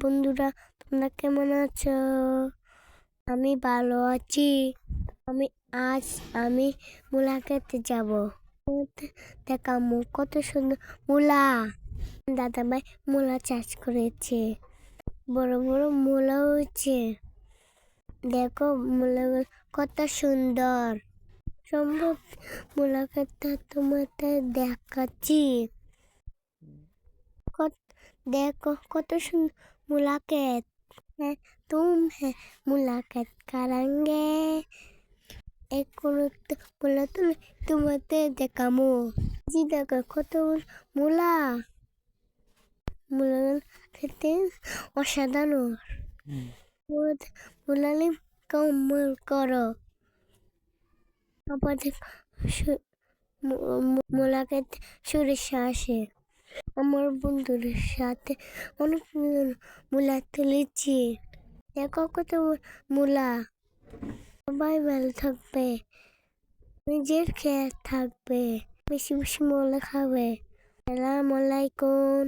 বন্ধুরা, তোমরা কেমন আছো? আমি ভালো আছি। আমি, আজ আমি মূলা খেতে যাব। দেখামু কত সুন্দর মূলা। দাদা ভাই মূলা চাষ করেছে। বড় বড় মূলা হয়েছে। দেখো মূলা কত সুন্দর। সম্ভব মূলা খেতে তোমাদের দেখাচ্ছি। কত দেখো কত সুন্দর মুলাকাত হ্যাঁ, তুম হ্যাঁ, মুলাকাত করাঙ্গে। এখন বলল তুমি তোমাতে দেখামো। জি দেখো কত মূলা। মূলা খেতে অসাধারণ। মূলালে কমল করো। আবার মূলাকে সরিষা আসে। আমার বন্ধুদের সাথে অনেক মূলা তুলেছি দেখো কত মূলা। সবাই ভালো থাকবে। নিজের খেয়াল থাকবে। বেশি বেশি মূলা খাবে। সালাম আলাইকুম।